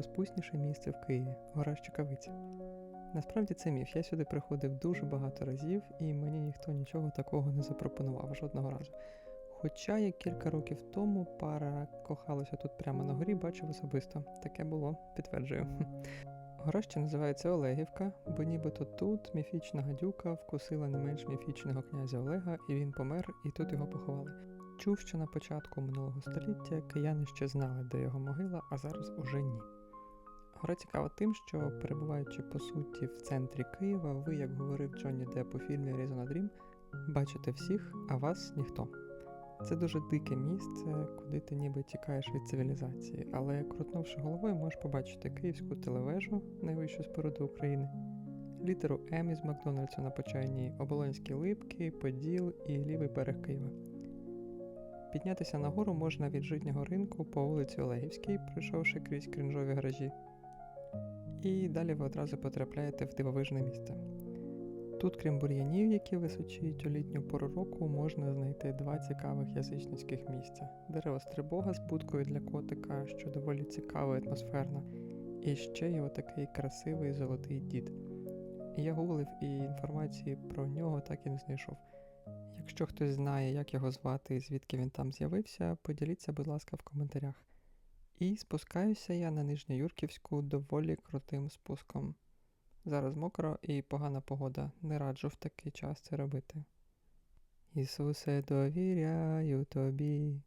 найрозпусніше місце в Києві гора Щекавиця. Насправді це міф. Я сюди приходив дуже багато разів, і мені ніхто нічого такого не запропонував жодного разу. Хоча я кілька років тому пара кохалася тут прямо на горі, бачив особисто. Таке було, підтверджую. Гора ще називається Олегівка, бо нібито тут міфічна гадюка вкусила не менш міфічного князя Олега, і він помер, і тут його поховали. Чув, що на початку минулого століття кияни ще знали, де його могила, а зараз уже ні. Гора цікава тим, що перебуваючи по суті в центрі Києва, ви, як говорив Джонні Депп у фільмі Reason Dream, бачите всіх, а вас ніхто. Це дуже дике місце, куди ти ніби тікаєш від цивілізації, але крутнувши головою, можеш побачити київську телевежу, найвищу споруду України, літеру М із Макдональдсу на почайній, оболонські липки, Поділ і лівий берег Києва. Піднятися нагору можна від житнього ринку по вулиці Олегівській, пройшовши крізь кринжові гаражі. І далі ви одразу потрапляєте в дивовижне місце. Тут, крім бур'янів, які височіють у літню пору року, можна знайти два цікавих язичницьких місця: дерево стрибога з будкою для котика, що доволі цікава і атмосферна, і ще й отакий красивий золотий дід. Я гуглив і інформації про нього так і не знайшов. Якщо хтось знає, як його звати і звідки він там з'явився, поділіться, будь ласка, в коментарях. І спускаюся я на Нижньоюрківську доволі крутим спуском. Зараз мокро і погана погода, не раджу в такий час це робити. Ісусе, довіряю тобі,